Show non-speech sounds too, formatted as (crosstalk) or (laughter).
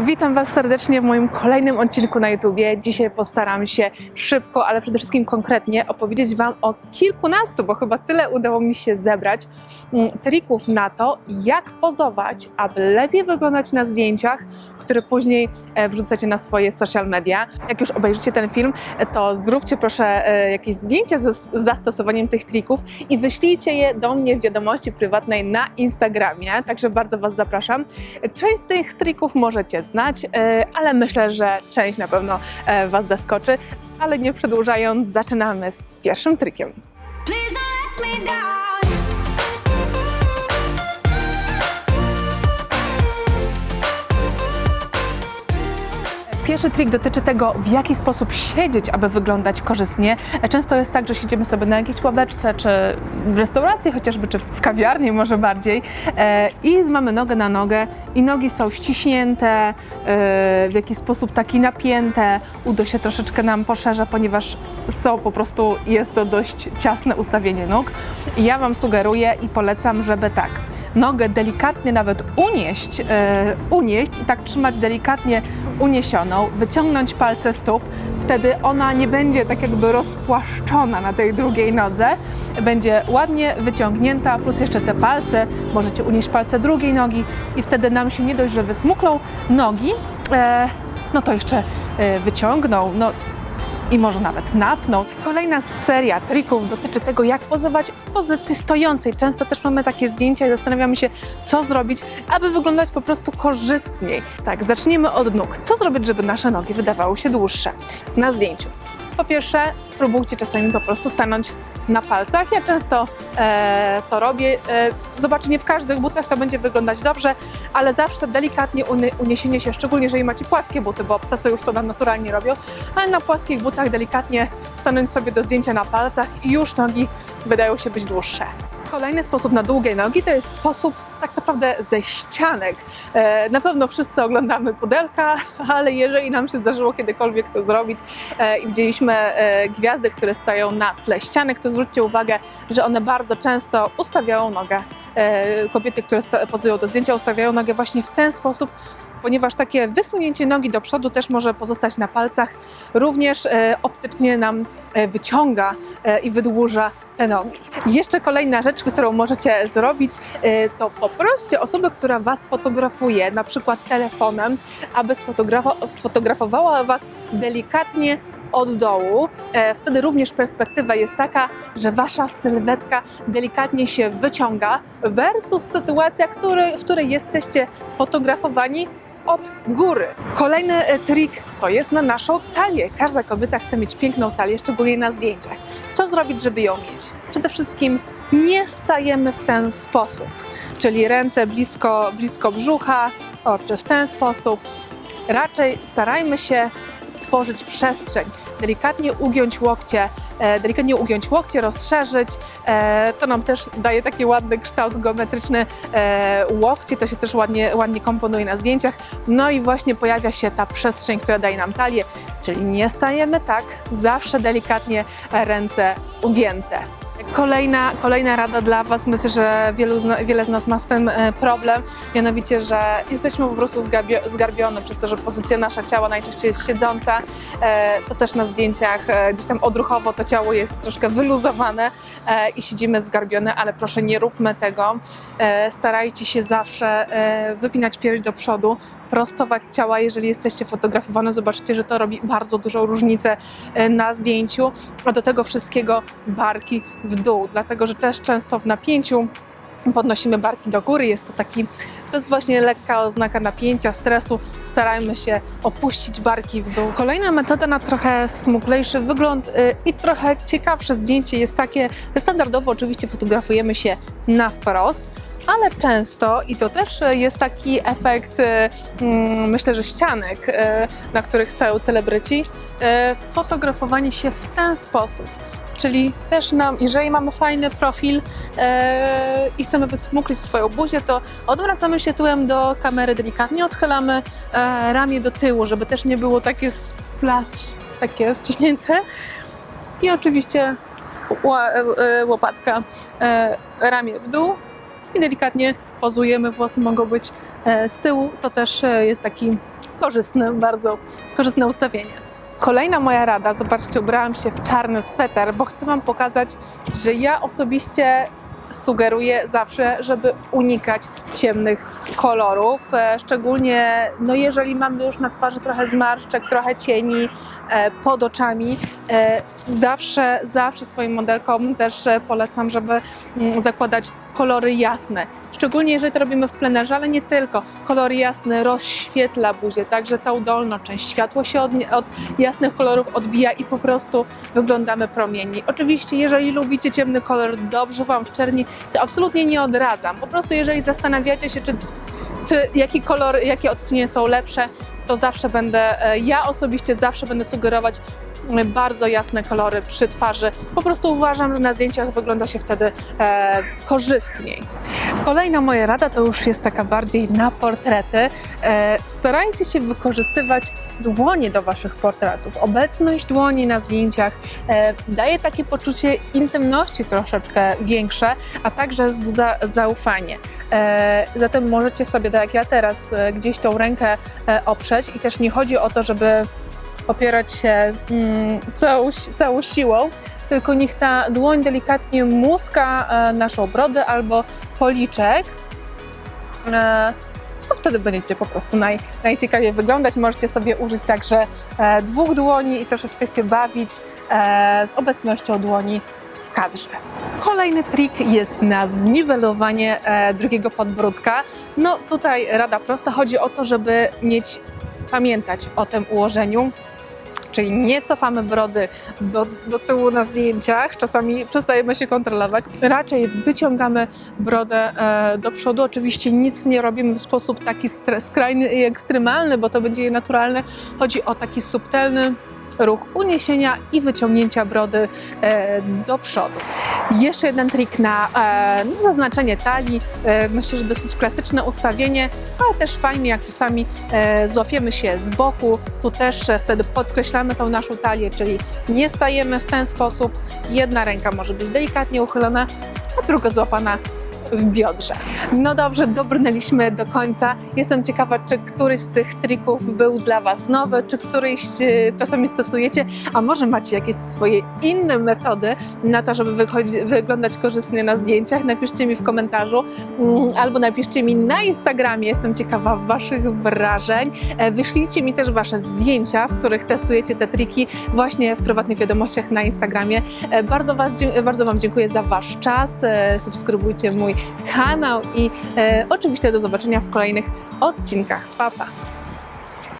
Witam Was serdecznie w moim kolejnym odcinku na YouTubie. Dzisiaj postaram się szybko, ale przede wszystkim konkretnie opowiedzieć Wam o kilkunastu, bo chyba tyle udało mi się zebrać, mm, trików na to, jak pozować, aby lepiej wyglądać na zdjęciach, które później e, wrzucacie na swoje social media. Jak już obejrzycie ten film, e, to zróbcie proszę e, jakieś zdjęcia z zastosowaniem tych trików i wyślijcie je do mnie w wiadomości prywatnej na Instagramie, także bardzo Was zapraszam. Część z tych trików możecie znać, e, ale myślę, że część na pewno e, Was zaskoczy. Ale nie przedłużając, zaczynamy z pierwszym trikiem. Please don't let me down. Pierwszy trik dotyczy tego, w jaki sposób siedzieć, aby wyglądać korzystnie. Często jest tak, że siedzimy sobie na jakiejś ławeczce, czy w restauracji chociażby, czy w kawiarni może bardziej e, i mamy nogę na nogę i nogi są ściśnięte, e, w jakiś sposób taki napięte, udo się troszeczkę nam poszerza, ponieważ są po prostu, jest to dość ciasne ustawienie nóg. Ja Wam sugeruję i polecam, żeby tak, nogę delikatnie nawet unieść, e, unieść i tak trzymać delikatnie uniesioną, wyciągnąć palce stóp, wtedy ona nie będzie tak jakby rozpłaszczona na tej drugiej nodze, będzie ładnie wyciągnięta, plus jeszcze te palce, możecie unieść palce drugiej nogi i wtedy nam się nie dość, że wysmuklą nogi, e, no to jeszcze e, wyciągną, no i może nawet napną. Kolejna seria trików dotyczy tego, jak pozować w pozycji stojącej. Często też mamy takie zdjęcia i zastanawiamy się, co zrobić, aby wyglądać po prostu korzystniej. Tak, zaczniemy od nóg. Co zrobić, żeby nasze nogi wydawały się dłuższe na zdjęciu? Po pierwsze, próbujcie czasami po prostu stanąć na palcach. Ja często e, to robię. E, nie w każdych butach to będzie wyglądać dobrze, ale zawsze delikatnie uniesienie się, szczególnie jeżeli macie płaskie buty, bo obcasy już to nam naturalnie robią, ale na płaskich butach delikatnie stanąć sobie do zdjęcia na palcach i już nogi wydają się być dłuższe. Kolejny sposób na długie nogi to jest sposób tak naprawdę ze ścianek. E, na pewno wszyscy oglądamy pudelka, (laughs) ale jeżeli nam się zdarzyło kiedykolwiek to zrobić e, i widzieliśmy e, gwiazdy, które stają na tle ścianek, to zwróćcie uwagę, że one bardzo często ustawiają nogę. Kobiety, które pozują do zdjęcia, ustawiają nogę właśnie w ten sposób, ponieważ takie wysunięcie nogi do przodu też może pozostać na palcach, również e, optycznie nam e, wyciąga e, i wydłuża te nogi. Jeszcze kolejna rzecz, którą możecie zrobić, to poproście osobę, która Was fotografuje, na przykład telefonem, aby sfotografo- sfotografowała Was delikatnie od dołu. Wtedy również perspektywa jest taka, że Wasza sylwetka delikatnie się wyciąga versus sytuacja, który, w której jesteście fotografowani od góry. Kolejny e, trik to jest na naszą talię. Każda kobieta chce mieć piękną talię, szczególnie na zdjęciach. Co zrobić, żeby ją mieć? Przede wszystkim nie stajemy w ten sposób, czyli ręce blisko, blisko brzucha, oczy w ten sposób. Raczej starajmy się stworzyć przestrzeń, delikatnie ugiąć łokcie, e, delikatnie ugiąć łokcie, rozszerzyć. E, to nam też daje taki ładny kształt geometryczny e, łokcie, to się też ładnie, ładnie komponuje na zdjęciach. No i właśnie pojawia się ta przestrzeń, która daje nam talię, czyli nie stajemy tak, zawsze delikatnie ręce ugięte. Kolejna, kolejna rada dla Was, myślę, że wielu, zna- wiele z nas ma z tym e, problem, mianowicie, że jesteśmy po prostu zgarbio- zgarbione przez to, że pozycja nasza ciała najczęściej jest siedząca, e, to też na zdjęciach e, gdzieś tam odruchowo to ciało jest troszkę wyluzowane i siedzimy zgarbione, ale proszę nie róbmy tego. Starajcie się zawsze wypinać pierś do przodu, prostować ciała, jeżeli jesteście fotografowane. Zobaczycie, że to robi bardzo dużą różnicę na zdjęciu, a do tego wszystkiego barki w dół, dlatego że też często w napięciu podnosimy barki do góry. Jest to taki, to jest właśnie lekka oznaka napięcia, stresu. Starajmy się opuścić barki w dół. Kolejna metoda na trochę smuklejszy wygląd y, i trochę ciekawsze zdjęcie jest takie, standardowo oczywiście fotografujemy się na wprost, ale często, i to też jest taki efekt, y, mm, myślę, że ścianek, y, na których stoją celebryci, fotografowanie się w ten sposób. Czyli też nam, jeżeli mamy fajny profil e, i chcemy wysmuklić swoją buzię, to odwracamy się tyłem do kamery, delikatnie odchylamy e, ramię do tyłu, żeby też nie było takie splash, takie ściśnięte. I oczywiście ła, e, łopatka, e, ramię w dół i delikatnie pozujemy. Włosy mogą być e, z tyłu. To też e, jest taki korzystne, bardzo korzystne ustawienie. Kolejna moja rada, zobaczcie, ubrałam się w czarny sweter, bo chcę Wam pokazać, że ja osobiście sugeruję zawsze, żeby unikać ciemnych kolorów, e, szczególnie no jeżeli mamy już na twarzy trochę zmarszczek, trochę cieni e, pod oczami. E, zawsze, zawsze swoim modelkom też polecam, żeby mm, zakładać kolory jasne. Szczególnie jeżeli to robimy w plenerze, ale nie tylko. Kolor jasny rozświetla buzię, także tą dolną część światło się od, od jasnych kolorów odbija i po prostu wyglądamy promienni. Oczywiście, jeżeli lubicie ciemny kolor, dobrze Wam w czerni, to absolutnie nie odradzam. Po prostu jeżeli zastanawiacie się, czy, czy jaki kolor, jakie odcienie są lepsze, to zawsze będę, e, ja osobiście zawsze będę sugerować bardzo jasne kolory przy twarzy. Po prostu uważam, że na zdjęciach wygląda się wtedy e, korzystniej. Kolejna moja rada to już jest taka bardziej na portrety. E, starajcie się wykorzystywać dłonie do Waszych portretów. Obecność dłoni na zdjęciach e, daje takie poczucie intymności troszeczkę większe, a także wzbudza zaufanie. E, zatem możecie sobie, tak jak ja teraz, e, gdzieś tą rękę e, oprzeć i też nie chodzi o to, żeby opierać się mm, całą, całą siłą, tylko niech ta dłoń delikatnie muska e, naszą brodę albo policzek. To wtedy będziecie po prostu naj, najciekawiej wyglądać. Możecie sobie użyć także e, dwóch dłoni i troszeczkę się bawić z obecnością dłoni w kadrze. Kolejny trik jest na zniwelowanie drugiego podbródka. No tutaj rada prosta. Chodzi o to, żeby mieć, pamiętać o tym ułożeniu, czyli nie cofamy brody do, do tyłu na zdjęciach, czasami przestajemy się kontrolować. Raczej wyciągamy brodę e, do przodu. Oczywiście nic nie robimy w sposób taki skrajny i ekstremalny, bo to będzie nienaturalne. Chodzi o taki subtelny ruch uniesienia i wyciągnięcia brody e, do przodu. Jeszcze jeden trik na, e, na zaznaczenie talii. E, myślę, że dosyć klasyczne ustawienie, ale też fajnie, jak czasami złapiemy się z boku. Tu też wtedy podkreślamy tą naszą talię, czyli nie stajemy w ten sposób. Jedna ręka może być delikatnie uchylona, a druga złapana w biodrze. No dobrze, dobrnęliśmy do końca. Jestem ciekawa, czy któryś z tych trików był dla Was nowy, czy któryś e, czasami stosujecie, a może macie jakieś swoje inne metody na to, żeby wyglądać korzystnie na zdjęciach. Napiszcie mi w komentarzu mm, albo napiszcie mi na Instagramie. Jestem ciekawa Waszych wrażeń. E, Wyślijcie mi też Wasze zdjęcia, w których testujecie te triki właśnie w prywatnych wiadomościach na Instagramie. E, Bardzo, was, bardzo Wam dziękuję za Wasz czas. E, Subskrybujcie mój kanał i e, oczywiście do zobaczenia w kolejnych odcinkach. Pa, pa!